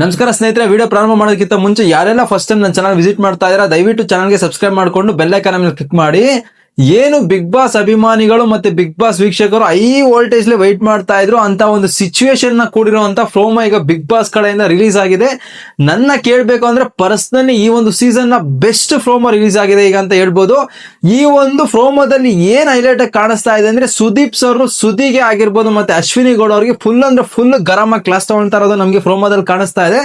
ನಮಸ್ಕಾರ ಸ್ನೇಹಿತರೆ, ವಿಡಿಯೋ ಪ್ರಾರಂಭ ಮಾಡೋದಕ್ಕಿಂತ ಮುಂಚೆ ಯಾರೆಲ್ಲ ಫಸ್ಟ್ ಟೈಮ್ ನನ್ನ ಚಾನಲ್ ವಿಸಿಟ್ ಮಾಡ್ತಾ ಇದ್ದಾರೆ, ದಯವಿಟ್ಟು ಚಾನಲ್ಗೆ ಸಬ್ಸ್ಕ್ರೈಬ್ ಮಾಡಿಕೊಂಡು ಬೆಲ್ ಐಕಾನ್ ಮೇಲೆ ಕ್ಲಿಕ್ ಮಾಡಿ. ಏನು ಬಿಗ್ ಬಾಸ್ ಅಭಿಮಾನಿಗಳು ಮತ್ತೆ ಬಿಗ್ ಬಾಸ್ ವೀಕ್ಷಕರು ಐ ವೋಲ್ಟೇಜ್ ವೈಟ್ ಮಾಡ್ತಾ ಇದ್ರು ಅಂತ ಒಂದು ಸಿಚುವೇಶನ್ನ ಕೂಡಿರುವಂತ ಫ್ರೋಮ ಈಗ ಬಿಗ್ ಬಾಸ್ ಕಡೆಯಿಂದ ರಿಲೀಸ್ ಆಗಿದೆ. ನನ್ನ ಕೇಳಬೇಕು ಅಂದ್ರೆ ಪರ್ಸನಲಿ ಈ ಒಂದು ಸೀಸನ್ನ ಬೆಸ್ಟ್ ಫ್ರೋಮ ರಿಲೀಸ್ ಆಗಿದೆ ಈಗ ಅಂತ ಹೇಳ್ಬೋದು. ಈ ಒಂದು ಫ್ರೋಮದಲ್ಲಿ ಏನ್ ಹೈಲೈಟ್ ಆಗಿ ಕಾಣಿಸ್ತಾ ಇದೆ ಅಂದ್ರೆ ಸುದೀಪ್ ಸರ್ ಸುದಿಗೆ ಆಗಿರ್ಬೋದು ಮತ್ತೆ ಅಶ್ವಿನಿ ಗೌಡ ಅವರಿಗೆ ಫುಲ್ ಅಂದ್ರೆ ಫುಲ್ ಗರಮ ಕ್ಲಾಸ್ ತಗೊಳ್ತಾ ಇರೋದು ನಮಗೆ ಫ್ರೋಮದಲ್ಲಿ ಕಾಣಿಸ್ತಾ ಇದೆ.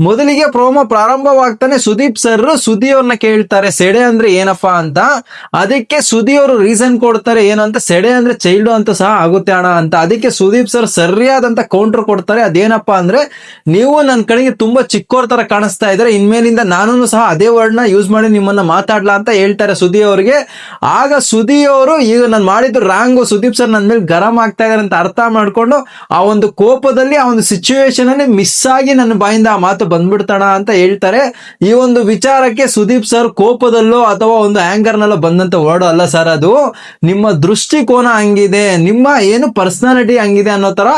ಮೊದಲಿಗೆ ಫ್ರೋಮ ಪ್ರಾರಂಭವಾಗ್ತಾನೆ ಸುದೀಪ್ ಸರ್ ಸುದಿ ಅವ್ರನ್ನ ಕೇಳ್ತಾರೆ, ಸೆಡೆ ಅಂದ್ರೆ ಏನಪ್ಪಾ? ಅಂತ. ಅದಕ್ಕೆ ಸುದಿ ಅವರು ರೀಸನ್ ಕೊಡ್ತಾರೆ ಏನು ಅಂತ, ಸೆಡೆ ಅಂದ್ರೆ ಚೈಲ್ಡ್ ಅಂತ ಸಹ ಆಗುತ್ತೆ ಅಣ್ಣ ಅಂತ. ಅದಕ್ಕೆ ಸುದೀಪ್ ಸರ್ ಸರಿಯಾದಂತ ಕೌಂಟರ್ ಕೊಡ್ತಾರೆ. ಅದೇನಪ್ಪಾ ಅಂದ್ರೆ, ನೀವು ನನ್ನ ಕಡೆಗೆ ತುಂಬಾ ಚಿಕ್ಕೋರ್ ತರ ಕಾಣಿಸ್ತಾ ಇದ್ರೆ, ಇನ್ಮೇಲಿಂದ ನಾನು ಸಹ ಅದೇ ವರ್ಡ್ನ ಯೂಸ್ ಮಾಡಿ ನಿಮ್ಮನ್ನ ಮಾತಾಡ್ಲಾ ಅಂತ ಹೇಳ್ತಾರೆ ಸುದಿ ಅವ್ರಿಗೆ. ಆಗ ಸುದಿ ಅವರು, ಈಗ ನಾನು ಮಾಡಿದ್ದು ರಾಂಗು ಸುದೀಪ್ ಸರ್ ನನ್ನ ಮೇಲೆ ಗರಂ ಆಗ್ತಾ ಇದಾರೆ ಅಂತ ಅರ್ಥ ಮಾಡ್ಕೊಂಡು, ಆ ಒಂದು ಕೋಪದಲ್ಲಿ, ಆ ಒಂದು ಸಿಚುವೇಶನ್ ಅಲ್ಲಿ ಮಿಸ್ ಆಗಿ ನನ್ನ ಬಾಯಿಂದ ಆ ಮಾತು ಬಂದ್ಬಿಡ್ತಾಣ ಅಂತ ಹೇಳ್ತಾರೆ. ಈ ಒಂದು ವಿಚಾರಕ್ಕೆ ಸುದೀಪ್ ಸರ್ ಕೋಪದಲ್ಲೋ ಅಥವಾ ಒಂದು ಆಂಗರ್ ನಲ್ಲೋ ಬಂದಂತ ವರ್ಡ್ ಅಲ್ಲ. ಸರ್ ಅದು? ನಿಮ್ಮ ದೃಷ್ಟಿಕೋನ ಹಂಗಿದೆ, ನಿಮ್ಮ ಏನು ಪರ್ಸನಾಲಿಟಿ ಹಂಗಿದೆ ಅನ್ನೋ ತರ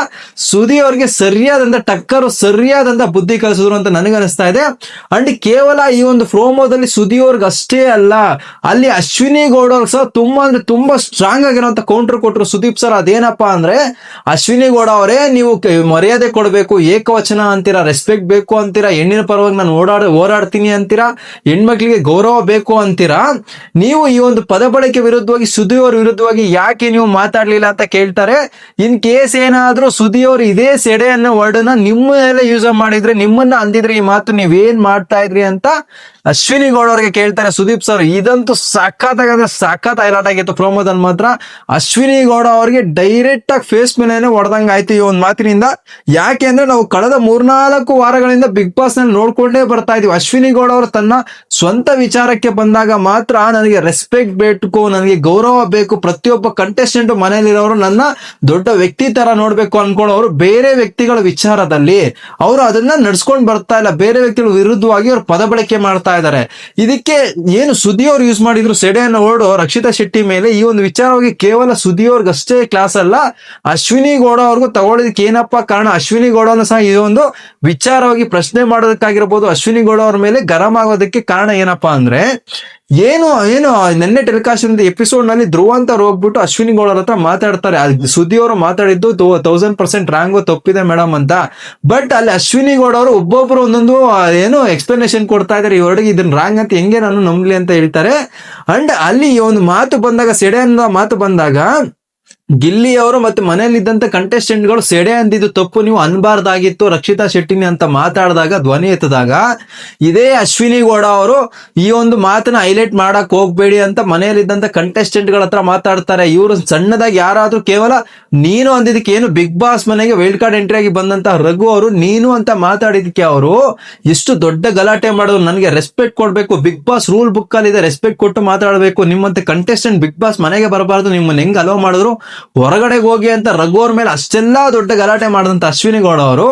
ಸುದಿ ಅವ್ರಿಗೆ ಸರಿಯಾದಂತ, ಟಕ್ಕರು ಸರಿಯಾದಂತ ಬುದ್ಧಿ ಕಲಿಸಿದ್ರು ಅಂತ ನನಗೆ ಅನಿಸ್ತಾ ಇದೆ. ಅಂಡ್ ಕೇವಲ ಈ ಒಂದು ಪ್ರೋಮೋದಲ್ಲಿ ಸುದಿ ಅವ್ರಿಗೆ ಅಷ್ಟೇ ಅಲ್ಲ, ಅಲ್ಲಿ ಅಶ್ವಿನಿ ಗೌಡ ಸಹ ತುಂಬಾ ಅಂದ್ರೆ ತುಂಬಾ ಸ್ಟ್ರಾಂಗ್ ಆಗಿರುವಂತ ಕೌಂಟರ್ ಕೊಟ್ಟರು ಸುದೀಪ್ ಸರ್. ಅದೇನಪ್ಪಾ ಅಂದ್ರೆ, ಅಶ್ವಿನಿ ಗೌಡ ಅವರೇ ನೀವು ಮರ್ಯಾದೆ ಕೊಡಬೇಕು, ಏಕವಚನ ಅಂತೀರಾ ರೆಸ್ಪೆಕ್ಟ್ ಬೇಕು ಅಂತೀರಾ, ಹೆಣ್ಣಿನ ಪರವಾಗಿ ನಾನು ಓಡಾಡ ಓಡಾಡ್ತೀನಿ ಅಂತೀರಾ, ಹೆಣ್ಮಕ್ಳಿಗೆ ಗೌರವ ಬೇಕು ಅಂತೀರಾ, ನೀವು ಈ ಒಂದು ಪದ ವಿರುದ್ಧವಾಗಿ ಸುದಿ ಅವ್ರ ವಿರುದ್ಧವಾಗಿ ಯಾಕೆ ನೀವು ಮಾತಾಡ್ಲಿಲ್ಲ ಅಂತ ಕೇಳ್ತಾರೆ. ಇನ್ ಕೇಸ್ ಏನಾದ್ರೂ ಸುದಿಯವರು ಇದೇ ಸೆಡೆ ಅನ್ನೋ ವರ್ಡ್ನ ನಿಮ್ಮ ಮೇಲೆ ಯೂಸ್ ಮಾಡಿದ್ರೆ, ನಿಮ್ಮನ್ನ ಅಂದಿದ್ರೆ ಈ ಮಾತು ನೀವೇನ್ ಮಾಡ್ತಾ ಇದ್ರಿ ಅಂತ ಅಶ್ವಿನಿ ಗೌಡ ಅವ್ರಿಗೆ ಕೇಳ್ತಾರೆ. ಸುದೀಪ್ ಸರ್, ಇದಂತೂ ಸಖತ್ತಾಗಂದ್ರೆ ಸಖತ್ ಹೈಲೈಟ್ ಆಗಿತ್ತು ಪ್ರೋಮೋದಲ್ಲಿ ಮಾತ್ರ. ಅಶ್ವಿನಿ ಗೌಡ ಅವ್ರಿಗೆ ಡೈರೆಕ್ಟ್ ಆಗಿ ಫೇಸ್ ಮೇಲೆ ಹೊಡೆದಂಗ ಆಯ್ತು ಈ ಒಂದು ಮಾತಿನಿಂದ. ಯಾಕೆ ಅಂದ್ರೆ ನಾವು ಕಳೆದ ಮೂರ್ನಾಲ್ಕು ವಾರಗಳಿಂದ ಬಿಗ್ ಬಾಸ್ನಲ್ಲಿ ನೋಡ್ಕೊಂಡೇ ಬರ್ತಾ ಇದೀವಿ ಅಶ್ವಿನಿ ಗೌಡ ಅವರು ತನ್ನ ಸ್ವಂತ ವಿಚಾರಕ್ಕೆ ಬಂದಾಗ ಮಾತ್ರ ನನಗೆ ರೆಸ್ಪೆಕ್ಟ್ ಬೇಕು ನನಗೆ ಗೌರವ ಬೇಕು, ಪ್ರತಿಯೊಬ್ಬ ಕಂಟೆಸ್ಟೆಂಟ್ ಮನೆಯಲ್ಲಿರೋರು ನನ್ನ ದೊಡ್ಡ ವ್ಯಕ್ತಿ ತರ ನೋಡ್ಬೇಕು ಅನ್ಕೊಳ್ಳೋರು ಬೇರೆ ವ್ಯಕ್ತಿಗಳ ವಿಚಾರದಲ್ಲಿ ಅವರು ಅದನ್ನ ನಡ್ಸ್ಕೊಂಡ್ ಬರ್ತಾ ಇಲ್ಲ. ಬೇರೆ ವ್ಯಕ್ತಿಗಳ ವಿರುದ್ಧವಾಗಿ ಅವ್ರು ಪದ ಬಳಕೆ ಮಾಡ್ತಾ ಇದ್ದಾರೆ. ಇದಕ್ಕೆ ಏನು ಸುದ್ದಿ ಅವ್ರು ಯೂಸ್ ಮಾಡಿದ್ರು? ಸೆಡೆ ಅನ್ನೋ ವರ್ಡ್ ರಕ್ಷಿತಾ ಶೆಟ್ಟಿ ಮೇಲೆ ಈ ಒಂದು ವಿಚಾರವಾಗಿ ಕೇವಲ ಅಷ್ಟೇ ಕ್ಲಾಸ್ ಅಲ್ಲ. ಅಶ್ವಿನಿ ಗೌಡ ಅವ್ರಿಗೂ ತಗೊಳ್ಳೋದಕ್ಕೆ ಏನಪ್ಪಾ ಕಾರಣ? ಅಶ್ವಿನಿ ಗೌಡನ ಸಹ ಇದೊಂದು ವಿಚಾರವಾಗಿ ಪ್ರಶ್ನೆ ಮಾಡೋದಕ್ಕಾಗಿರ್ಬೋದು. ಅಶ್ವಿನಿ ಗೌಡ ಅವ್ರ ಮೇಲೆ ಗರಂ ಆಗೋದಕ್ಕೆ ಕಾರಣ ಏನಪ್ಪಾ ಅಂದ್ರೆ ಏನು ಏನು, ನಿನ್ನೆ ಟೆಲಿಕಾಸ್ಟ್ ಎಪಿಸೋಡ್ನಲ್ಲಿ ಧ್ರುವ ಅಂತ ಹೋಗ್ಬಿಟ್ಟು ಅಶ್ವಿನಿ ಗೌಡರ ಹತ್ರ ಮಾತಾಡ್ತಾರೆ. ಸುದ್ದಿ ಅವರು ಮಾತಾಡಿದ್ದು ತೌಸಂಡ್ ಪರ್ಸೆಂಟ್ ರಾಂಗ್ ತಪ್ಪಿದೆ ಮೇಡಮ್ ಅಂತ. ಬಟ್ ಅಲ್ಲಿ ಅಶ್ವಿನಿ ಗೌಡ ಅವರು ಒಬ್ಬೊಬ್ರು ಒಂದೊಂದು ಏನು ಎಕ್ಸ್ಪ್ಲನೇಷನ್ ಕೊಡ್ತಾ ಇದಾರೆ ಇವರಿಗೆ ಇದನ್ನ ರಾಂಗ್ ಅಂತ ಹೆಂಗೆ ನಾನು ನಂಬ್ಲಿ ಅಂತ ಹೇಳ್ತಾರೆ. ಅಂಡ್ ಅಲ್ಲಿ ಒಂದು ಮಾತು ಬಂದಾಗ ಸೆಡೆ ಅನ್ನೋ ಮಾತು ಬಂದಾಗ ಗಿಲ್ಲಿ ಅವರು ಮತ್ತೆ ಮನೆಯಲ್ಲಿದ್ದಂತ ಕಂಟೆಸ್ಟೆಂಟ್ಗಳು ಸೆಡೆ ಅಂದಿದ್ದು ತಪ್ಪು, ನೀವು ಅನ್ಬಾರ್ದಾಗಿತ್ತು, ರಕ್ಷಿತಾ ಶೆಟ್ಟಿನಿ ಅಂತ ಮಾತಾಡಿದಾಗ, ಧ್ವನಿ ಎತ್ತದಾಗ, ಇದೇ ಅಶ್ವಿನಿ ಗೌಡ ಅವರು ಈ ಒಂದು ಮಾತನ್ನ ಹೈಲೈಟ್ ಮಾಡಕ್ ಹೋಗ್ಬೇಡಿ ಅಂತ ಮನೆಯಲ್ಲಿದ್ದಂತ ಕಂಟೆಸ್ಟೆಂಟ್ಗಳ ಹತ್ರ ಮಾತಾಡ್ತಾರೆ. ಇವರು ಸಣ್ಣದಾಗಿ ಯಾರಾದ್ರೂ ಕೇವಲ ನೀನು ಅಂದಿದ್ದಕ್ಕೆ ಏನು ಬಿಗ್ ಬಾಸ್ ಮನೆಗೆ ವೈಲ್ಡ್ ಕಾರ್ಡ್ ಎಂಟ್ರಿ ಆಗಿ ಬಂದಂತ ರಘು ಅವರು ನೀನು ಅಂತ ಮಾತಾಡಿದಕ್ಕೆ ಅವರು ಎಷ್ಟು ದೊಡ್ಡ ಗಲಾಟೆ ಮಾಡೋದು ನನಗೆ ರೆಸ್ಪೆಕ್ಟ್ ಕೊಡ್ಬೇಕು ಬಿಗ್ ಬಾಸ್ ರೂಲ್ ಬುಕ್ ಅಲ್ಲಿ ಇದೆ ರೆಸ್ಪೆಕ್ಟ್ ಕೊಟ್ಟು ಮಾತಾಡಬೇಕು. ನಿಮ್ಮಂತ ಕಂಟೆಸ್ಟೆಂಟ್ ಬಿಗ್ ಬಾಸ್ ಮನೆಗೆ ಬರಬಾರ್ದು, ನಿಮ್ಮನ್ನ ಹೆಂಗ್ ಅಲೋ ಮಾಡಿದ್ರು? ಹೊರಗಡೆಗೆ ಹೋಗಿ ಅಂತ ರಘು ಅವ್ರ ಮೇಲೆ ಅಷ್ಟೆಲ್ಲ ದೊಡ್ಡ ಗಲಾಟೆ ಮಾಡಿದಂತ ಅಶ್ವಿನಿ ಗೌಡ ಅವರು,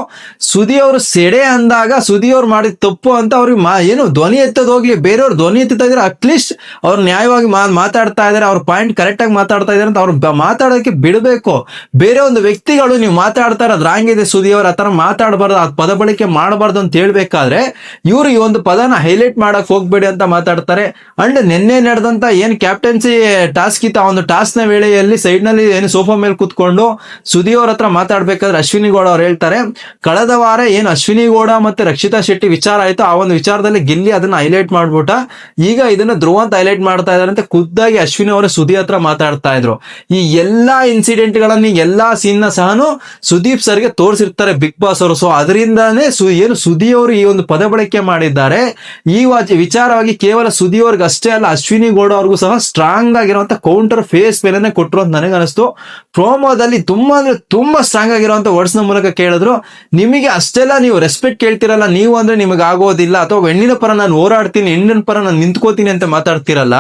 ಸುದಿ ಅವರು ಸೆಡೆ ಅಂದಾಗ, ಸುದಿ ಅವ್ರು ಮಾಡಿದ ತಪ್ಪು ಅಂತ ಅವ್ರಿಗೆ ಮಾ, ಏನು ಧ್ವನಿ ಎತ್ತದ ಹೋಗ್ಲಿ, ಬೇರೆಯವ್ರು ಧ್ವನಿ ಎತ್ತಿದ್ರೆ ಇದ್ರೆ ಅಟ್ಲೀಸ್ಟ್ ಅವ್ರು ನ್ಯಾಯವಾಗಿ ಮಾತಾಡ್ತಾ ಇದಾರೆ, ಅವ್ರ ಪಾಯಿಂಟ್ ಕರೆಕ್ಟ್ ಆಗಿ ಮಾತಾಡ್ತಾ ಇದಾರೆ ಅಂತ ಅವ್ರು ಮಾತಾಡೋದಕ್ಕೆ ಬಿಡಬೇಕು. ಬೇರೆ ಒಂದು ವ್ಯಕ್ತಿಗಳು ನೀವು ಮಾತಾಡ್ತಾ ಇರೋದು ಹಂಗಿದೆ ಸುದಿ ಅವ್ರ ಆತರ ಮಾತಾಡಬಾರ್ದು, ಆ ಪದ ಬಳಕೆ ಮಾಡಬಾರ್ದು ಅಂತ ಹೇಳ್ಬೇಕಾದ್ರೆ, ಇವರು ಈ ಒಂದು ಪದನ ಹೈಲೈಟ್ ಮಾಡಕ್ ಹೋಗ್ಬೇಡಿ ಅಂತ ಮಾತಾಡ್ತಾರೆ. ಅಂಡ್ ನಿನ್ನೆ ನಡೆದಂತ ಏನ್ ಕ್ಯಾಪ್ಟನ್ಸಿ ಟಾಸ್ಕ್ ಇತ್ತು, ಆ ಒಂದು ಟಾಸ್ಕ್ನ ವೇಳೆಯಲ್ಲಿ ಸೈಡ್ನಲ್ಲಿ ಏನು ಸೋಫಾ ಮೇಲೆ ಕೂತ್ಕೊಂಡು ಸುದಿ ಅವ್ರ ಹತ್ರ ಮಾತಾಡ್ಬೇಕಾದ್ರೆ ಅಶ್ವಿನಿ ಗೌಡ ಅವ್ರು ಹೇಳ್ತಾರೆ, ಕಳೆದ ವಾರ ಏನು ಅಶ್ವಿನಿ ಗೌಡ ಮತ್ತೆ ರಕ್ಷಿತಾ ಶೆಟ್ಟಿ ವಿಚಾರ ಆಯ್ತು ಆ ಒಂದು ವಿಚಾರದಲ್ಲಿ ಗಿಲ್ಲಿ ಅದನ್ನ ಹೈಲೈಟ್ ಮಾಡ್ಬಿಟ್ಟ. ಈಗ ಇದನ್ನ ಧ್ರುವ ಅಂತ ಹೈಲೈಟ್ ಮಾಡ್ತಾ ಇದಾರೆ ಅಂತ ಖುದ್ದಾಗಿ ಅಶ್ವಿನಿ ಅವರ ಸುದಿ ಹತ್ರ ಮಾತಾಡ್ತಾ ಇದ್ರು. ಈ ಎಲ್ಲಾ ಇನ್ಸಿಡೆಂಟ್ ಗಳನ್ನ ಎಲ್ಲಾ ಸೀನ್ನ ಸಹನು ಸುದೀಪ್ ಸರ್ಗೆ ತೋರಿಸಿರ್ತಾರೆ ಬಿಗ್ ಬಾಸ್ ಅವರು. ಸೊ ಅದರಿಂದಾನೇ ಸು, ಏನು ಸುದಿ ಅವರು ಈ ಒಂದು ಪದ ಬಳಕೆ ಮಾಡಿದ್ದಾರೆ. ಈ ವಾಚ್, ವಿಚಾರವಾಗಿ ಕೇವಲ ಸುದಿ ಅವ್ರಿಗೆ ಅಷ್ಟೇ ಅಲ್ಲ, ಅಶ್ವಿನಿ ಗೌಡ ಅವ್ರಿಗೂ ಸಹ ಸ್ಟ್ರಾಂಗ್ ಆಗಿರುವಂತ ಕೌಂಟರ್ ಫೇಸ್ ಮೇಲೆ ಕೊಟ್ಟರು ಅಂತ ನನಗೆ ಅನಿಸ್ತು ಪ್ರೋಮೋದಲ್ಲಿ ತುಂಬಾ ಅಂದ್ರೆ ತುಂಬಾ ಸ್ಟ್ರಾಂಗ್ ವರ್ಡ್ಸ್ನ ಮೂಲಕ ಕೇಳಿದ್ರು. ನಿಮಗೆ ಅಷ್ಟೆಲ್ಲ ನೀವು ರೆಸ್ಪೆಕ್ಟ್ ಕೇಳ್ತಿರಲ್ಲ, ನೀವು ಅಂದ್ರೆ ನಿಮಗೆ ಆಗೋದಿಲ್ಲ ಅಥವಾ ಹೆಣ್ಣಿನ ಪರ ನಾನು ಹೋರಾಡ್ತೀನಿ, ಹೆಣ್ಣಿನ ಪರ ನಾನು ನಿಂತ್ಕೋತೀನಿ ಅಂತ ಮಾತಾಡ್ತಿರಲ್ಲ,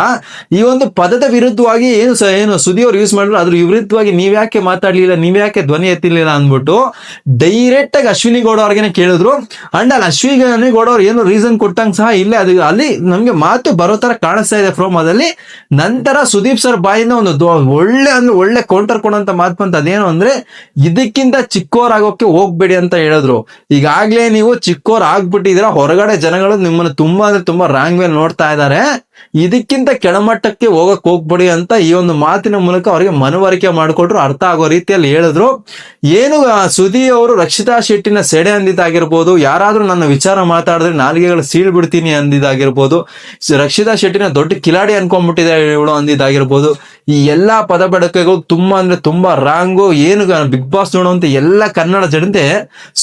ಈ ಒಂದು ಪದದ ವಿರುದ್ಧವಾಗಿ ಏನು ಏನು ಸುದಿ ಅವ್ರು ಯೂಸ್ ಮಾಡಿದ್ರು, ಅದ್ರ ವಿರುದ್ಧವಾಗಿ ನೀವ್ ಯಾಕೆ ಮಾತಾಡ್ಲಿಲ್ಲ ನೀವ್ಯಾಕೆ ಧ್ವನಿ ಎತ್ತಿರ್ಲಿಲ್ಲ ಅಂದ್ಬಿಟ್ಟು ಡೈರೆಕ್ಟ್ ಆಗಿ ಅಶ್ವಿನಿ ಗೌಡ ಅವ್ರಿಗೆ ಕೇಳಿದ್ರು. ಅಂಡ್ ಅಲ್ಲಿ ಅಶ್ವಿನಿ ಗೌಡ ಅವ್ರು ಏನು ರೀಸನ್ ಕೊಟ್ಟಂಗ್ ಸಹ ಇಲ್ಲ. ಅದು ಅಲ್ಲಿ ನಮ್ಗೆ ಮಾತು ಬರೋ ತರ ಕಾಣಿಸ್ತಾ ಇದೆ ಪ್ರೋಮೋದಲ್ಲಿ ನಂತರ ಸುದೀಪ್ ಸರ್ ಬಾಯಿಂದ ಒಂದು ಒಳ್ಳೆ, ಅಂದ್ರೆ ಒಳ್ಳೆ ಕೌಂಟರ್ ಕೊಡೋಂತ ಮಾತು ಅಂತ ಅದೇನು ಅಂದ್ರೆ, ಇದಕ್ಕಿಂತ ಚಿಕ್ಕೋರಾಗೋಕೆ ಹೋಗ್ಬೇಡಿ ಅಂತ ಹೇಳಿದ್ರು. ಈಗಾಗ್ಲೇ ನೀವು ಚಿಕ್ಕೋರ್ ಆಗ್ಬಿಟ್ಟಿದ್ರ ಹೊರಗಡೆ ಜನಗಳು ನಿಮ್ಮನ್ನ ತುಂಬಾ ಅಂದ್ರೆ ತುಂಬಾ ರಾಂಗ್ ವೇಲ್ ನೋಡ್ತಾ ಇದ್ದಾರೆ. ಇದಕ್ಕಿಂತ ಕೆಳಮಟ್ಟಕ್ಕೆ ಹೋಗಕ್ ಹೋಗ್ಬೇಡಿ ಅಂತ ಈ ಒಂದು ಮಾತಿನ ಮೂಲಕ ಅವರಿಗೆ ಮನವರಿಕೆ ಮಾಡಿಕೊಟ್ರು. ಅರ್ಥ ಆಗೋ ರೀತಿಯಲ್ಲಿ ಹೇಳಿದ್ರು. ಏನು ಸುದಿ ಅವರು ರಕ್ಷಿತಾ ಶೆಟ್ಟಿನ ಸೆಡೆ ಅಂದಿದ್ದಾಗಿರ್ಬೋದು. ಯಾರಾದ್ರೂ ನನ್ನ ವಿಚಾರ ಮಾತಾಡಿದ್ರೆ ನಾಲಿಗೆಗಳು ಸೀಳ್ ಬಿಡ್ತೀನಿ ಅಂದಿದ್ದಾಗಿರ್ಬೋದು. ರಕ್ಷಿತಾ ಶೆಟ್ಟಿನ ದೊಡ್ಡ ಕಿಲಾಡಿ ಅನ್ಕೊಂಡ್ಬಿಟ್ಟಿದೆ ಇವಳು ಅಂದಿದ್ದಾಗಿರ್ಬೋದು. ಈ ಎಲ್ಲಾ ಪದ ಬಳಕೆಗಳು ತುಂಬಾ ಅಂದ್ರೆ ತುಂಬಾ ರಾಂಗು, ಏನು ಬಿಗ್ ಬಾಸ್ ನೋಡುವಂತ ಎಲ್ಲಾ ಕನ್ನಡ ಜನತೆ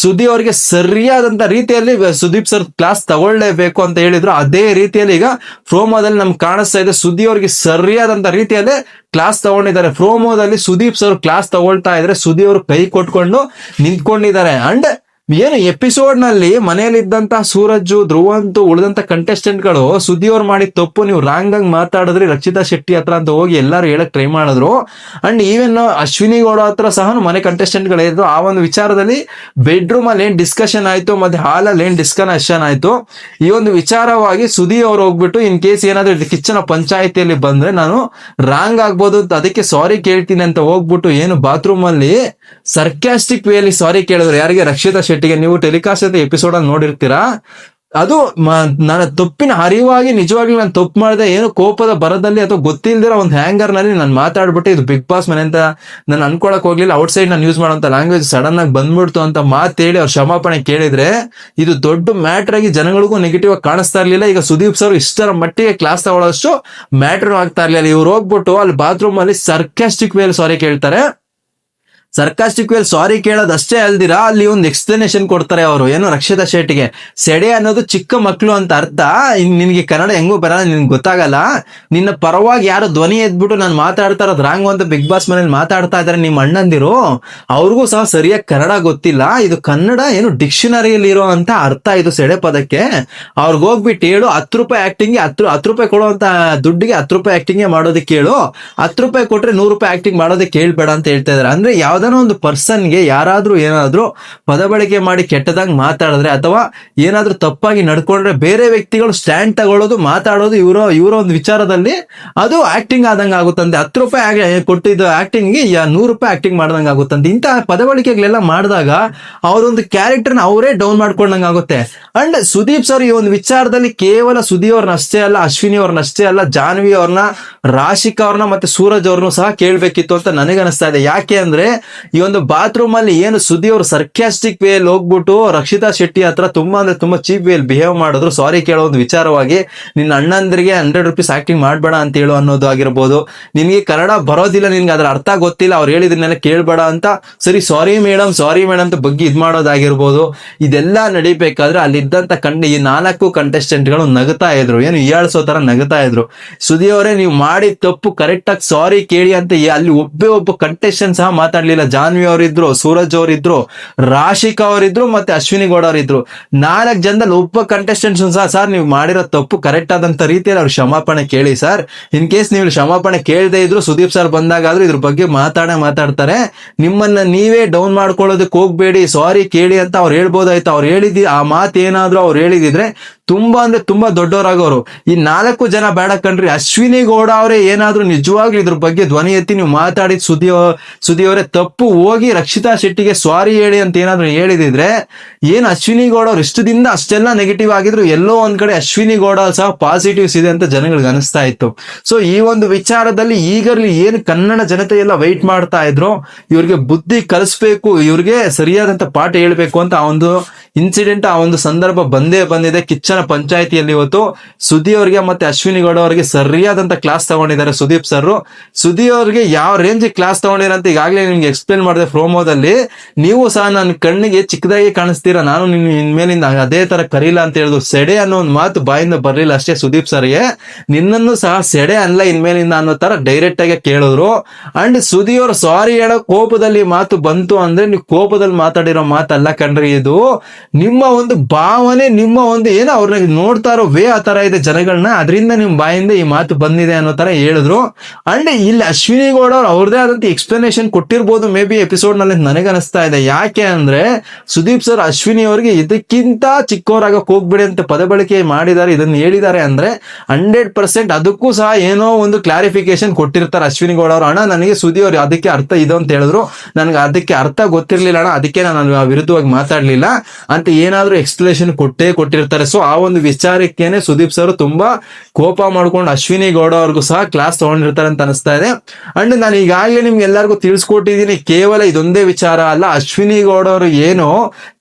ಸುದಿ ಅವರಿಗೆ ಸರಿಯಾದಂತ ರೀತಿಯಲ್ಲಿ ಸುದೀಪ್ ಸರ್ ಕ್ಲಾಸ್ ತಗೊಳ್ಳೇಬೇಕು ಅಂತ ಹೇಳಿದ್ರು. ಅದೇ ರೀತಿಯಲ್ಲಿ ಈಗ ಪ್ರೋಮೋದಲ್ಲಿ ನಮ್ಗೆ ಕಾಣಿಸ್ತಾ ಇದೆ. ಸುದ್ದಿ ಅವರಿಗೆ ಸರಿಯಾದಂತ ರೀತಿಯಲ್ಲಿ ಕ್ಲಾಸ್ ತಗೊಂಡಿದ್ದಾರೆ. ಪ್ರೋಮೋದಲ್ಲಿ ಸುದೀಪ್ ಸರ್ ಕ್ಲಾಸ್ ತಗೊಳ್ತಾ ಇದ್ರೆ ಸುದೀಪ್ ಅವರು ಕೈ ಕೊಟ್ಕೊಂಡು ನಿಂತ್ಕೊಂಡಿದ್ದಾರೆ. ಅಂಡ್ ಏನು ಎಪಿಸೋಡ್ನಲ್ಲಿ ಮನೆಯಲ್ಲಿದ್ದಂತಹ ಸೂರಜ್ ಧ್ರುವಂತು ಉಳಿದಂತ ಕಂಟೆಸ್ಟೆಂಟ್ಗಳು ಸುದ್ದಿ ಅವ್ರು ಮಾಡಿದ ತಪ್ಪು ನೀವು ರಾಂಗ್ ಆಗಿ ಮಾತಾಡಿದ್ರಿ ರಕ್ಷಿತಾ ಶೆಟ್ಟಿ ಹತ್ರ ಅಂತ ಹೋಗಿ ಎಲ್ಲರೂ ಹೇಳಕ್ ಟ್ರೈ ಮಾಡಿದ್ರು. ಅಂಡ್ ಈವನ್ ಅಶ್ವಿನಿ ಗೌಡ ಹತ್ರ ಸಹ ಮನೆ ಕಂಟೆಸ್ಟೆಂಟ್ ಗಳಿದ್ರು ಆ ಒಂದು ವಿಚಾರದಲ್ಲಿ ಬೆಡ್ರೂಮ್ ಅಲ್ಲಿ ಏನ್ ಡಿಸ್ಕಷನ್ ಆಯ್ತು, ಮತ್ತೆ ಹಾಲಲ್ಲಿ ಏನ್ ಡಿಸ್ಕಷನ್ ಆಯ್ತು? ಈ ಒಂದು ವಿಚಾರವಾಗಿ ಸುದಿ ಅವ್ರು ಹೋಗ್ಬಿಟ್ಟು ಇನ್ ಕೇಸ್ ಏನಾದ್ರೂ ಕಿಚ್ಚನ ಪಂಚಾಯತಿಯಲ್ಲಿ ಬಂದ್ರೆ ನಾನು ರಾಂಗ್ ಆಗ್ಬೋದು ಅಂತ ಅದಕ್ಕೆ ಸಾರಿ ಕೇಳ್ತೀನಿ ಅಂತ ಹೋಗ್ಬಿಟ್ಟು ಏನು ಬಾತ್ರೂಮ್ ಅಲ್ಲಿ ಸರ್ಕ್ಯಾಸ್ಟಿಕ್ ವೇಲಿ ಸಾರಿ ಕೇಳಿದ್ರು ಯಾರಿಗೆ? ರಕ್ಷಿತಾ ಶೆಟ್ಟಿಗೆ. ನೀವು ಟೆಲಿಕಾಸ್ಟ್ ಎಪಿಸೋಡ್ ಅಲ್ಲಿ ನೋಡಿರ್ತೀರಾ? ಅದು ನನ್ನ ತಪ್ಪಿನ ಅರಿವಾಗಿ, ನಿಜವಾಗ್ಲೂ ನಾನು ತಪ್ಪು ಮಾಡಿದೆ. ಏನು ಕೋಪದ ಬರದಲ್ಲಿ ಅಥವಾ ಗೊತ್ತಿಲ್ದಿರೋ ಒಂದು ಹ್ಯಾಂಗರ್ನಲ್ಲಿ ನಾನು ಮಾತಾಡ್ಬಿಟ್ಟು ಇದು ಬಿಗ್ ಬಾಸ್ ಮನೆ ಅಂತ ನಾನು ಅನ್ಕೊಳಕ್ ಹೋಗ್ಲಿಲ್ಲ. ಔಟ್ ಸೈಡ್ ನಾನು ಯೂಸ್ ಮಾಡುವಂತ ಲ್ಯಾಂಗ್ವೇಜ್ ಸಡನ್ ಆಗಿ ಬಂದ್ಬಿಡ್ತು ಅಂತ ಮಾತೇಳಿ ಅವ್ರು ಕ್ಷಮಾಪಣೆ ಕೇಳಿದ್ರೆ ಇದು ದೊಡ್ಡ ಮ್ಯಾಟರ್ ಆಗಿ ಜನಗಳಿಗೂ ನೆಗೆಟಿವ್ ಆಗಿ ಕಾಣಿಸ್ತಾ ಇರ್ಲಿಲ್ಲ. ಈಗ ಸುದೀಪ್ ಸರ್ ಇಷ್ಟರ ಮಟ್ಟಿಗೆ ಕ್ಲಾಸ್ ತಗೊಳ್ಳೋಷ್ಟು ಮ್ಯಾಟರ್ ಆಗ್ತಾ ಇರ್ಲಿಲ್ಲ. ಇವ್ರು ಹೋಗ್ಬಿಟ್ಟು ಅಲ್ಲಿ ಬಾತ್ರೂಮ್ ಅಲ್ಲಿ ಸರ್ಕ್ಯಾಸ್ಟಿಕ್ ವೇಲ್ ಸಾರಿ ಕೇಳ್ತಾರೆ. ಸರ್ಕಾಸ್ಟಿಕ್ ವೇಲ್ ಸಾರಿ ಕೇಳೋದಷ್ಟೇ ಅಲ್ದಿರಾ? ಅಲ್ಲಿ ಒಂದು ಎಕ್ಸ್ಪ್ಲನೇಷನ್ ಕೊಡ್ತಾರೆ ಅವರು. ಏನು, ರಕ್ಷಿತಾ ಶೆಟ್ಟಿಗೆ? ಸೆಡೆ ಅನ್ನೋದು ಚಿಕ್ಕ ಮಕ್ಕಳು ಅಂತ ಅರ್ಥ? ನಿನಗೆ ಕನ್ನಡ ಹೆಂಗೂ ಬರಲ್ಲ, ನಿನ್ಗೆ ಗೊತ್ತಾಗಲ್ಲ? ನಿನ್ನ ಪರವಾಗಿ ಯಾರು ಧ್ವನಿ ಎದ್ಬಿಟ್ಟು ನಾನು ಮಾತಾಡ್ತಾ ಇರೋದು ರಾಂಗ್ ಅಂತ ಬಿಗ್ ಬಾಸ್ ಮನೇಲಿ ಮಾತಾಡ್ತಾ ಇದ್ದಾರೆ ನಿಮ್ಮ ಅಣ್ಣಂದಿರು, ಅವ್ರಿಗೂ ಸಹ ಸರಿಯಾಗಿ ಕನ್ನಡ ಗೊತ್ತಿಲ್ಲ. ಇದು ಕನ್ನಡ ಏನು ಡಿಕ್ಷನರಿಯಲ್ಲಿ ಇರೋ ಅಂತ ಅರ್ಥ ಇದು ಸೆಡೆ ಪದಕ್ಕೆ. ಅವ್ರಿಗೆ ಹೋಗ್ಬಿಟ್ಟು ಹೇಳು, ಹತ್ತು ರೂಪಾಯಿ ಆಕ್ಟಿಂಗ್ಗೆ ಹತ್ತು ಹತ್ತು ರೂಪಾಯಿ ಕೊಡುವಂತ ದುಡ್ಡಿಗೆ ಹತ್ತು ರೂಪಾಯಿ ಆಕ್ಟಿಂಗ್ ಮಾಡೋದಕ್ಕೆ ಹೇಳು. ಹತ್ತು ರೂಪಾಯಿ ಕೊಟ್ರೆ ನೂರು ರೂಪಾಯಿ ಆಕ್ಟಿಂಗ್ ಮಾಡೋದಕ್ಕೆ ಹೇಳ್ಬೇಡ ಅಂತ ಹೇಳ್ತಾ ಇದಾರೆ. ಅಂದ್ರೆ ಯಾವ್ದಾನ ಒಂದು ಪರ್ಸನ್ಗೆ ಯಾರಾದ್ರೂ ಏನಾದ್ರೂ ಪದ ಬಳಕೆ ಮಾಡಿ ಕೆಟ್ಟದಾಗ ಮಾತಾಡಿದ್ರೆ ಅಥವಾ ಏನಾದ್ರೂ ತಪ್ಪಾಗಿ ನಡ್ಕೊಂಡ್ರೆ ಬೇರೆ ವ್ಯಕ್ತಿಗಳು ಸ್ಟ್ಯಾಂಡ್ ತಗೊಳ್ಳೋದು, ಮಾತಾಡೋದು ಇವರ ಇವರ ಒಂದು ವಿಚಾರದಲ್ಲಿ ಅದು ಆಕ್ಟಿಂಗ್ ಆದಂಗೆ ಆಗುತ್ತಂತೆ. ಹತ್ತು ರೂಪಾಯಿ ಕೊಟ್ಟಿದ್ದ ಆಕ್ಟಿಂಗ್ಗೆ ನೂರು ರೂಪಾಯಿ ಆಕ್ಟಿಂಗ್ ಮಾಡ್ದಂಗೆ ಆಗುತ್ತಂತೆ. ಇಂತಹ ಪದ ಬಳಕೆಗಳೆಲ್ಲ ಮಾಡಿದಾಗ ಅವರೊಂದು ಕ್ಯಾರೆಕ್ಟರ್ನ ಅವರೇ ಡೌನ್ ಮಾಡ್ಕೊಂಡಂಗೆ ಆಗುತ್ತೆ. ಅಂಡ್ ಸುದೀಪ್ ಸರ್ ಈ ಒಂದು ವಿಚಾರದಲ್ಲಿ ಕೇವಲ ಸುದೀಪ್ ಅವ್ರನ್ನ ಅಷ್ಟೇ ಅಲ್ಲ, ಅಶ್ವಿನಿ ಅವ್ರನ್ನ ಅಷ್ಟೇ ಅಲ್ಲ, ಜಾನ್ವಿ ಅವ್ರನ್ನ, ರಾಶಿಕಾ ಅವ್ರನ್ನ ಮತ್ತೆ ಸೂರಜ್ ಅವ್ರನ್ನೂ ಸಹ ಕೇಳ್ಬೇಕಿತ್ತು ಅಂತ ನನಗನ್ನಿಸ್ತಾ ಇದೆ. ಯಾಕೆ ಅಂದ್ರೆ ಈ ಒಂದು ಬಾತ್ರೂಮ್ ಅಲ್ಲಿ ಏನು ಸುದ್ದಿ ಅವರು ಸರ್ಕ್ಯಾಸ್ಟಿಕ್ ವೇಲ್ ಹೋಗ್ಬಿಟ್ಟು ರಕ್ಷಿತಾ ಶೆಟ್ಟಿ ಹತ್ರ ತುಂಬಾ ಅಂದ್ರೆ ತುಂಬಾ ಚೀಪ್ ವೇಲ್ ಬಿಹೇವ್ ಮಾಡಿದ್ರು. ಸಾರಿ ಕೇಳೋ ಒಂದು ವಿಚಾರವಾಗಿ, ನಿನ್ನ ಅಣ್ಣಂದ್ರಿಗೆ ಹಂಡ್ರೆಡ್ ರುಪೀಸ್ ಆಕ್ಟಿಂಗ್ ಮಾಡಬೇಡ ಅಂತ ಹೇಳು ಅನ್ನೋದು ಆಗಿರ್ಬೋದು. ನಿನ್ಗೆ ಕನ್ನಡ ಬರೋದಿಲ್ಲ, ನಿನ್ಗೆ ಅದ್ರ ಅರ್ಥ ಗೊತ್ತಿಲ್ಲ, ಅವ್ರು ಹೇಳಿದ್ರನ್ನೆಲ್ಲ ಕೇಳಬೇಡ ಅಂತ. ಸರಿ ಸಾರಿ ಮೇಡಮ್ ಸಾರಿ ಮೇಡಮ್ ಅಂತ ಬಗ್ಗೆ ಇದು ಮಾಡೋದಾಗಿರ್ಬೋದು. ಇದೆಲ್ಲ ನಡಿಬೇಕಾದ್ರೆ ಅಲ್ಲಿದ್ದಂತ ಕಂಡ ಈ ನಾಲ್ಕು ಕಂಟೆಸ್ಟೆಂಟ್ಗಳು ನಗತಾ ಇದ್ರು. ಏನು ಹೀಯಾಳ್ಸೋ ತರ ನಗುತ್ತಾ ಇದ್ರು. ಸುದಿ ಅವರೇ, ನೀವು ಮಾಡಿದ ತಪ್ಪು ಕರೆಕ್ಟ್ ಆಗಿ ಸಾರಿ ಕೇಳಿ ಅಂತ ಅಲ್ಲಿ ಒಬ್ಬೇ ಒಬ್ಬ ಕಂಟೆಸ್ಟೆಂಟ್ ಸಹ ಮಾತಾಡ್ಲಿಲ್ಲ. ಜಾನ್ವಿ ಅವರಿದ್ರು, ಸೂರಜ್ ಅವರಿದ್ರು, ರಾಶಿಕಾ ಅವರಿದ್ರು ಮತ್ತೆ ಅಶ್ವಿನಿ ಗೌಡ ಅವರಿದ್ರು. ನಾಲ್ಕು ಜನದಲ್ಲಿ ಒಬ್ಬ ಕಂಟೆಸ್ಟೆಂಟ್ಸ್ ಸಹ, ಸರ್ ನೀವು ಮಾಡಿರೋ ತಪ್ಪು ಕರೆಕ್ಟ್ ಆದಂತ ರೀತಿಯಲ್ಲಿ ಅವ್ರು ಕ್ಷಮಾಪಣೆ ಕೇಳಿ, ಸರ್. ಇನ್ ಕೇಸ್ ನೀವು ಕ್ಷಮಾಪಣೆ ಕೇಳದೆ ಇದ್ರು, ಸುದೀಪ್ ಸರ್ ಬಂದಾಗಾದ್ರೂ ಇದ್ರ ಬಗ್ಗೆ ಮಾತಾಡೇ ಮಾತಾಡ್ತಾರೆ. ನಿಮ್ಮನ್ನ ನೀವೇ ಡೌನ್ ಮಾಡ್ಕೊಳ್ಳೋದಕ್ಕೆ ಹೋಗ್ಬೇಡಿ ಸಾರಿ ಕೇಳಿ ಅಂತ ಅವ್ರು ಹೇಳ್ಬೋದಾಯ್ತು. ಅವ್ರು ಹೇಳಿದಿ ಆ ಮಾತು ಏನಾದ್ರು ಅವ್ರು ಹೇಳಿದಿದ್ರೆ ತುಂಬಾ ಅಂದ್ರೆ ತುಂಬಾ ದೊಡ್ಡವರಾಗೋರು. ಈ ನಾಲ್ಕು ಜನ ಬೇಡ ಕಣ್ರಿ. ಅಶ್ವಿನಿ ಗೌಡ ಅವರೇ ಏನಾದ್ರೂ ನಿಜವಾಗ್ಲೂ ಇದ್ರ ಬಗ್ಗೆ ಧ್ವನಿ ಎತ್ತಿ ನೀವು ಮಾತಾಡಿದ ಸುದ್ದಿ ಸುದ್ದಿಯವರೇ ತಪ್ಪು ಹೋಗಿ ರಕ್ಷಿತಾ ಶೆಟ್ಟಿಗೆ ಸ್ವಾರಿ ಹೇಳಿ ಅಂತ ಏನಾದ್ರು ಹೇಳಿದಿದ್ರೆ ಏನ್ ಅಶ್ವಿನಿ ಗೌಡ ಅವ್ರು ಇಷ್ಟು ದಿನ ಅಷ್ಟೆಲ್ಲ ನೆಗೆಟಿವ್ ಆಗಿದ್ರು ಎಲ್ಲೋ ಒಂದ್ ಕಡೆ ಅಶ್ವಿನಿ ಗೌಡ ಸಹ ಪಾಸಿಟಿವ್ಸ್ ಇದೆ ಅಂತ ಜನಗಳಿಗೆ ಅನಿಸ್ತಾ ಇತ್ತು. ಸೊ ಈ ಒಂದು ವಿಚಾರದಲ್ಲಿ ಈಗರ್ಲಿ ಏನು ಕನ್ನಡ ಜನತೆ ಎಲ್ಲ ವೈಟ್ ಮಾಡ್ತಾ ಇದ್ರು, ಇವ್ರಿಗೆ ಬುದ್ಧಿ ಕಲಿಸ್ಬೇಕು, ಇವ್ರಿಗೆ ಸರಿಯಾದಂತ ಪಾಠ ಹೇಳ್ಬೇಕು ಅಂತ ಆ ಒಂದು ಇನ್ಸಿಡೆಂಟ್ ಆ ಒಂದು ಸಂದರ್ಭ ಬಂದೇ ಬಂದಿದೆ. ಕಿಚ್ಚನ ಪಂಚಾಯತಿಯಲ್ಲಿ ಇವತ್ತು ಸುದಿ ಅವರಿಗೆ ಮತ್ತೆ ಅಶ್ವಿನಿ ಗೌಡ ಅವರಿಗೆ ಸರಿಯಾದಂತ ಕ್ಲಾಸ್ ತಗೊಂಡಿದ್ದಾರೆ ಸುದೀಪ್ ಸರ್ ಸುದಿ ಅವರಿಗೆ ಯಾವ ರೇಂಜ್ ಕ್ಲಾಸ್ ತಗೊಂಡಿರ ಅಂತ ಈಗಾಗಲೇ ನಿಮ್ಗೆ ಎಕ್ಸ್ಪ್ಲೇನ್ ಮಾಡಿದೆ ಪ್ರೋಮೋದಲ್ಲಿ ನೀವು ಸಹ ನನ್ನ ಕಣ್ಣಿಗೆ ಚಿಕ್ಕದಾಗಿ ಕಾಣಿಸ್ತೀರಾ? ನಾನು ನಿನ್ ಇನ್ಮೇಲಿಂದ ಅದೇ ತರ ಕರೀಲ ಅಂತ ಹೇಳಿದ್ರು. ಸೆಡೆ ಅನ್ನೋ ಒಂದು ಮಾತು ಬಾಯಿಂದ ಬರಲಿಲ್ಲ ಅಷ್ಟೇ ಸುದೀಪ್ ಸರ್ಗೆ ನಿನ್ನನ್ನು ಸಹ ಸೆಡೆ ಅಲ್ಲ ಇನ್ಮೇಲಿಂದ ಅನ್ನೋ ತರ ಡೈರೆಕ್ಟ್ ಆಗಿ ಕೇಳಿದ್ರು. ಅಂಡ್ ಸುದಿ ಅವರು ಸಾರಿ ಹೇಳೋ ಕೋಪದಲ್ಲಿ ಮಾತು ಬಂತು ಅಂದ್ರೆ ನೀವು ಕೋಪದಲ್ಲಿ ಮಾತಾಡಿರೋ ಮಾತಲ್ಲ ಕಣ್ರಿ ಇದು. ನಿಮ್ಮ ಒಂದು ಭಾವನೆ, ನಿಮ್ಮ ಒಂದು ಏನೋ ಅವ್ರನ್ನ ನೋಡ್ತಾ ಇರೋ ವೇ ಆ ತರ ಇದೆ ಜನಗಳನ್ನ ಅದರಿಂದ ನಿಮ್ಮ ಬಾಯಿಂದ ಈ ಮಾತು ಬಂದಿದೆ ಅನ್ನೋ ತರ ಹೇಳಿದ್ರು. ಅಂಡ್ ಇಲ್ಲಿ ಅಶ್ವಿನಿ ಗೌಡ ಅವ್ರು ಅವ್ರದೇ ಆದಂತ ಎಕ್ಸ್ಪ್ಲನೇಷನ್ ಕೊಟ್ಟಿರ್ಬೋದು ಮೇ ಬಿ ಎಪಿಸೋಡ್ನಲ್ಲಿ ನನಗೆ ಅನಿಸ್ತಾ ಇದೆ. ಯಾಕೆ ಅಂದ್ರೆ ಸುದೀಪ್ ಸರ್ ಅಶ್ವಿನಿ ಅವರಿಗೆ ಇದಕ್ಕಿಂತ ಚಿಕ್ಕವರಾಗ ಹೋಗ್ಬಿಡಿ ಅಂತ ಪದ ಬಳಕೆ ಮಾಡಿದ್ದಾರೆ, ಇದನ್ನ ಹೇಳಿದ್ದಾರೆ ಅಂದ್ರೆ ಹಂಡ್ರೆಡ್ ಪರ್ಸೆಂಟ್ ಅದಕ್ಕೂ ಸಹ ಏನೋ ಒಂದು ಕ್ಲಾರಿಫಿಕೇಶನ್ ಕೊಟ್ಟಿರ್ತಾರೆ ಅಶ್ವಿನಿ ಗೌಡ ಅವರು. ಅಣ್ಣ, ನನಗೆ ಸುದಿ ಅವ್ರು ಅದಕ್ಕೆ ಅರ್ಥ ಇದು ಅಂತ ಹೇಳಿದ್ರು. ನನಗೆ ಅದಕ್ಕೆ ಅರ್ಥ ಗೊತ್ತಿರ್ಲಿಲ್ಲ ಅಣ್ಣ, ಅದಕ್ಕೆ ನಾನು ವಿರುದ್ಧವಾಗಿ ಮಾತಾಡ್ಲಿಲ್ಲ. ಅಂತ ಏನಾದ್ರೂ ಎಕ್ಸ್ಪ್ಲೇಷನ್ ಕೊಟ್ಟೇ ಕೊಟ್ಟಿರ್ತಾರೆ. ಸೊ ಆ ಒಂದು ವಿಚಾರಕ್ಕೇನೆ ಸುದೀಪ್ ಸರ್ ತುಂಬಾ ಕೋಪ ಮಾಡ್ಕೊಂಡು ಅಶ್ವಿನಿ ಗೌಡ ಅವ್ರಿಗೂ ಸಹ ಕ್ಲಾಸ್ ತಗೊಂಡಿರ್ತಾರೆ ಅಂತ ಅನಿಸ್ತಾ ಇದೆ. ಅಂಡ್ ನಾನು ಈಗಾಗಲೇ ನಿಮ್ಗೆ ಎಲ್ಲರಿಗೂ ತಿಳಿಸ್ಕೊಟ್ಟಿದ್ದೀನಿ, ಕೇವಲ ಇದೊಂದೇ ವಿಚಾರ ಅಲ್ಲ. ಅಶ್ವಿನಿ ಗೌಡ ಅವರು ಏನು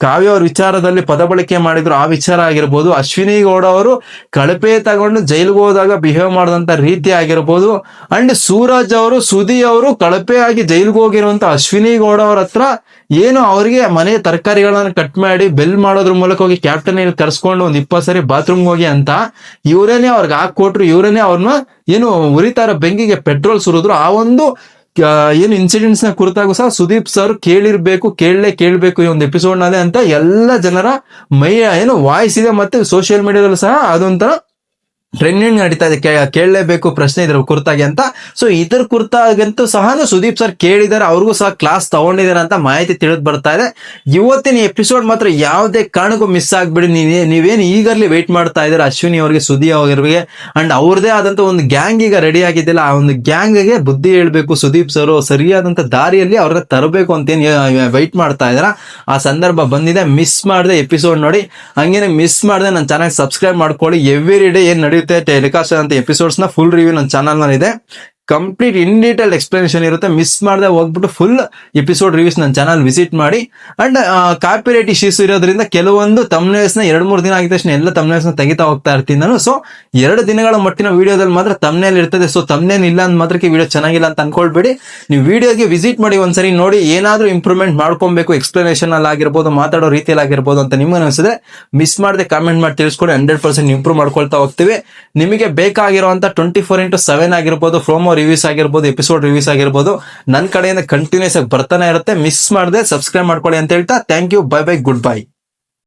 ಕಾವ್ಯ ಅವ್ರ ವಿಚಾರದಲ್ಲಿ ಪದ ಬಳಕೆ ಮಾಡಿದ್ರು, ಆ ವಿಚಾರ ಆಗಿರ್ಬೋದು. ಅಶ್ವಿನಿ ಗೌಡ ಅವರು ಕಳಪೆ ತಗೊಂಡು ಜೈಲಿಗೆ ಹೋದಾಗ ಬಿಹೇವ್ ಮಾಡಿದಂತ ರೀತಿ ಆಗಿರ್ಬೋದು. ಅಂಡ್ ಸೂರಜ್ ಅವರು ಸುದಿ ಅವರು ಕಳಪೆ ಆಗಿ ಜೈಲಿಗೆ ಹೋಗಿರುವಂತ ಅಶ್ವಿನಿ ಗೌಡ ಅವ್ರ ಹತ್ರ ಏನು ಅವರಿಗೆ ಮನೆ ತರಕಾರಿಗಳನ್ನ ಕಟ್ ಮಾಡಿ ಬೆಲ್ ಮಾಡೋದ್ರ ಮೂಲಕ ಹೋಗಿ ಕ್ಯಾಪ್ಟನ್ ಕರ್ಸ್ಕೊಂಡು ಒಂದ್ ಇಪ್ಪತ್ತು ಸರಿ ಬಾತ್ರೂಮ್ ಹೋಗಿ ಅಂತ ಇವರೇನೆ ಅವ್ರಿಗೆ ಹಾಕೊಟ್ರು ಇವರೇನೆ ಅವ್ರನ್ನ ಏನು ಉರಿತಾರ ಬೆಂಕಿಗೆ ಪೆಟ್ರೋಲ್ ಸುರಿದ್ರು, ಆ ಒಂದು ಏನು ಇನ್ಸಿಡೆಂಟ್ಸ್ನ ಕುರಿತಾಗೂ ಸಹ ಸುದೀಪ್ ಸರ್ ಕೇಳಿರ್ಬೇಕು, ಕೇಳಲೇ ಕೇಳಬೇಕು ಈ ಒಂದು ಎಪಿಸೋಡ್ ನಲ್ಲೇ ಅಂತ ಎಲ್ಲ ಜನರ ಮೈ ಏನು ವಾಯ್ಸ್ ಇದೆ ಮತ್ತೆ ಸೋಷಿಯಲ್ ಮೀಡಿಯಾದಲ್ಲೂ ಸಹ ಅದೊಂಥರ ಟ್ರೆಂಡಿಂಗ್ ನಡೀತಾ ಇದೆ. ಕೇಳಲೇಬೇಕು ಪ್ರಶ್ನೆ ಇದ್ರ ಕುರ್ತಾಗಿ ಅಂತ. ಸೊ ಇದ್ರ ಕುರ್ತಾಗಂತೂ ಸಹ ಸುದೀಪ್ ಸರ್ ಕೇಳಿದ್ದಾರೆ. ಅವ್ರಿಗೂ ಸಹ ಕ್ಲಾಸ್ ತಗೊಂಡಿದ್ದಾರೆ ಅಂತ ಮಾಹಿತಿ ತಿಳಿದು ಬರ್ತಾ ಇದೆ. ಇವತ್ತಿನ ಎಪಿಸೋಡ್ ಮಾತ್ರ ಯಾವುದೇ ಕಾರಣಕ್ಕೂ ಮಿಸ್ ಆಗ್ಬಿಡಿ. ನೀವೇ, ನೀವೇನು ಈಗರ್ಲಿ ವೆಯ್ಟ್ ಮಾಡ್ತಾ ಇದ್ದಾರೆ? ಅಶ್ವಿನಿ ಅವರಿಗೆ ಸುದಿ ಅವರಿಗೆ. ಅಂಡ್ ಅವ್ರದೇ ಆದಂತ ಒಂದು ಗ್ಯಾಂಗ್ ಈಗ ರೆಡಿ ಆಗಿದ್ದಿಲ್ಲ. ಆ ಒಂದು ಗ್ಯಾಂಗ್ಗೆ ಬುದ್ಧಿ ಹೇಳ್ಬೇಕು. ಸುದೀಪ್ ಸರ್ ಸರಿಯಾದಂತ ದಾರಿಯಲ್ಲಿ ಅವ್ರನ್ನ ತರಬೇಕು ಅಂತೇನು ವೆಯ್ಟ್ ಮಾಡ್ತಾ ಇದಾರ ಆ ಸಂದರ್ಭ ಬಂದಿದೆ. ಮಿಸ್ ಮಾಡಿದೆ ಎಪಿಸೋಡ್ ನೋಡಿ. ಹಂಗೇನೆ ಮಿಸ್ ಮಾಡಿದೆ. ನನ್ನ ಚೆನ್ನಾಗಿ ಸಬ್ಸ್ಕ್ರೈಬ್ ಮಾಡ್ಕೊಳ್ಳಿ. ಎವ್ರಿ ಡೇ ಏನ್ ನಡೆಯುತ್ತೆ ಟೆಲಿಕಾಸ್ಟ್ ಅಂತ ಎಪಿಸೋಡ್ಸ್ನ ಫುಲ್ ರಿವ್ಯೂ ನನ್ನ ಚಾನಲ್ ಇದೆ ಕಂಪ್ಲೀಟ್ ಇನ್ ಡೀಟೇಲ್ ಎಕ್ಸ್ಪ್ಲನೇಷನ್ ಇರುತ್ತೆ. ಮಿಸ್ ಮಾಡದೆ ಹೋಗ್ಬಿಟ್ಟು ಫುಲ್ ಎಪಿಸೋಡ್ ರಿವ್ಯೂಸ್ ನನ್ನ ಚಾನಲ್ ವಿಸಿಟ್ ಮಾಡಿ. ಅಂಡ್ ಕಾಪಿ ರೈಟ್ ಇಶ್ಯೂಸ್ ಇರೋದ್ರಿಂದ ಕೆಲವೊಂದು thumbnails ನ ಎರಡು ಮೂರು ದಿನ ಆಗಿದ ತಕ್ಷಣ ಎಲ್ಲ ನ ತೆಗಿತಾ ಹೋಗ್ತಾ ಇರ್ತೀನಿ ನಾನು. ಸೊ ಎರಡು ದಿನಗಳ ಮಟ್ಟಿನ ವಿಡಿಯೋದಲ್ಲಿ ಮಾತ್ರ ತಮ್ನೇಲ್ ಇರ್ತದೆ. ಸೊ ತಮ್ನೇಲ್ ಇಲ್ಲ ಅಂತ ಮಾತ್ರಕ್ಕೆ ವಿಡಿಯೋ ಚೆನ್ನಾಗಿಲ್ಲ ಅಂತ ಅನ್ಕೊಳ್ಬೇಡಿ. ನೀವು ವಿಡಿಯೋಗೆ ವಿಸಿಟ್ ಮಾಡಿ ಒಂದ್ಸರಿ ನೋಡಿ ಏನಾದರೂ ಇಂಪ್ರೂವ್ಮೆಂಟ್ ಮಾಡ್ಕೊಬೇಕು. ಎಕ್ಸ್ಪ್ಲನೇಷನ್ ಅಲ್ಲಿ ಆಗಿರ್ಬೋದು, ಮಾತಾಡೋ ರೀತಿಯಲ್ಲಿ ಆಗಿರ್ಬೋದು ಅಂತ ನಿಮ್ಗೆ ಅನಿಸಿದ್ರೆ ಮಿಸ್ ಮಾಡದೆ ಕಾಮೆಂಟ್ ಮಾಡಿ ತಿಳಿಸ್ಕೊಡಿ. ಹಂಡ್ರೆಡ್ ಪರ್ಸೆಂಟ್ ಇಂಪ್ರೂವ್ ಮಾಡ್ಕೊಳ್ತಾ ಹೋಗ್ತೀವಿ. ನಿಮಗೆ ಬೇಕಾಗಿರುವಂತ ಟ್ವೆಂಟಿ ಫೋರ್ ಇಂಟು ಸೆವೆನ್ ಆಗಿರ್ಬೋದು. ಫ್ರೋಮೋ ರಿವ್ಯೂಸ್ ಆಗಿರ್ಬೋದು ಎಪಿಸೋಡ್ ರಿವ್ಯೂಸ್ ಆಗಿರ್ಬೋದು ನನ್ನ ಕಡೆಯಿಂದ ಕಂಟಿನ್ಯೂಸ್ ಆಗಿ ಬರ್ತಾನೆ ಇರುತ್ತೆ. ಮಿಸ್ ಮಾಡದೆ ಸಬ್ಸ್ಕ್ರೈಬ್ ಮಾಡ್ಕೊಳ್ಳಿ ಅಂತ ಹೇಳ್ತಾ thank you bye bye goodbye